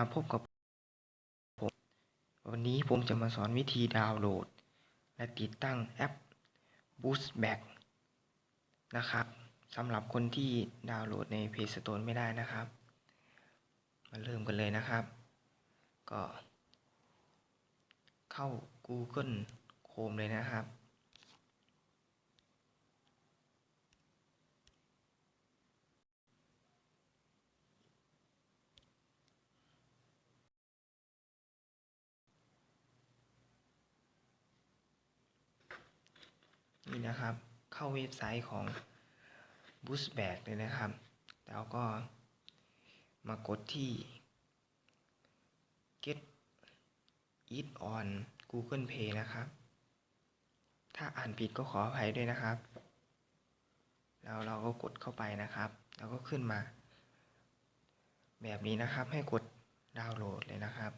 าพบกับผมวันนี้ผมจะมาสอนวิธีดาวน์โหลด และติดตั้งแอป Boostback นะครับสำหรับคนที่ดาวน์โหลดใน Play Store ไม่ได้นะครับ มาเริ่มกันเลยนะครับ ก็ เข้า Google Chrome เลยนะครับ นี่นะครับ เข้าเว็บไซต์ของ Boostback เลยนะครับ แล้วก็มากดที่ Get it on Google Play นะครับ ถ้าอ่านผิดก็ขออภัยด้วยนะครับ แล้วเราก็กดเข้าไปนะครับ แล้วก็ขึ้นมา แบบนี้นะครับ ให้กดดาวน์โหลดเลยนะครับ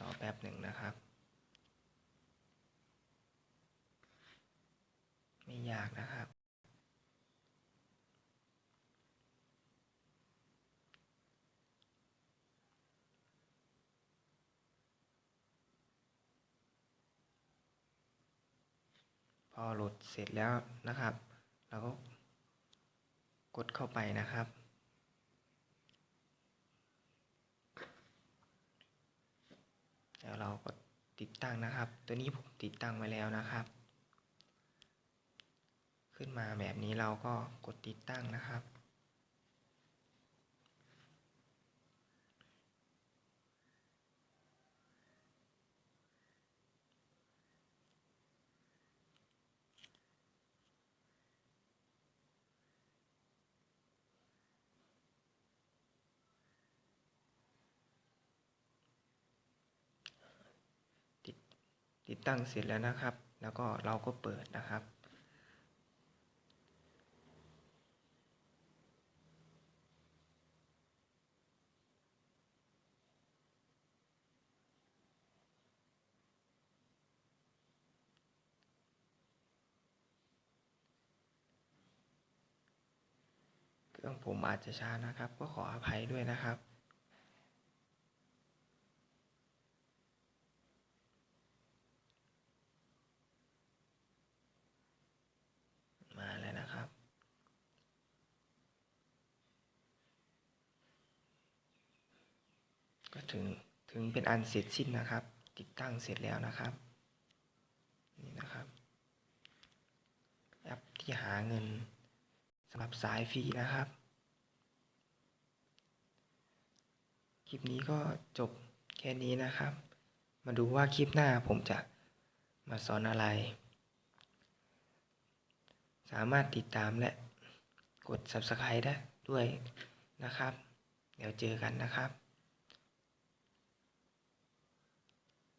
รอแป๊บหนึ่งนะครับ ไม่ ยากนะครับ พอโหลดเสร็จแล้วนะครับ เราก็กดเข้าไปนะครับแล้วเราก็ติดตั้งนะครับ ตัวนี้ผมติดตั้งไว้แล้วนะครับ ขึ้นมาแบบนี้เราก็กดติดตั้งนะครับติดติดตั้งเสร็จแล้วนะครับ แล้วก็เราก็เปิดนะครับ เครื่องผมอาจจะช้านะครับ ก็ขออภัยด้วยนะครับ มาแล้วนะครับ ก็ถึงถึงเป็นอันเสร็จสิ้นนะครับ ติดตั้งเสร็จแล้วนะครับ นี่นะครับ แอปที่หาเงินำหรับสายฟรีนะครับ คลิปนี้ก็จบแค่นี้นะครับ มาดูว่าคลิปหน้าผมจะมาสอนอะไร สามารถติดตามและกด Subscribe ได้ด้วยนะครับ เดี๋ยวเจอกันนะครับ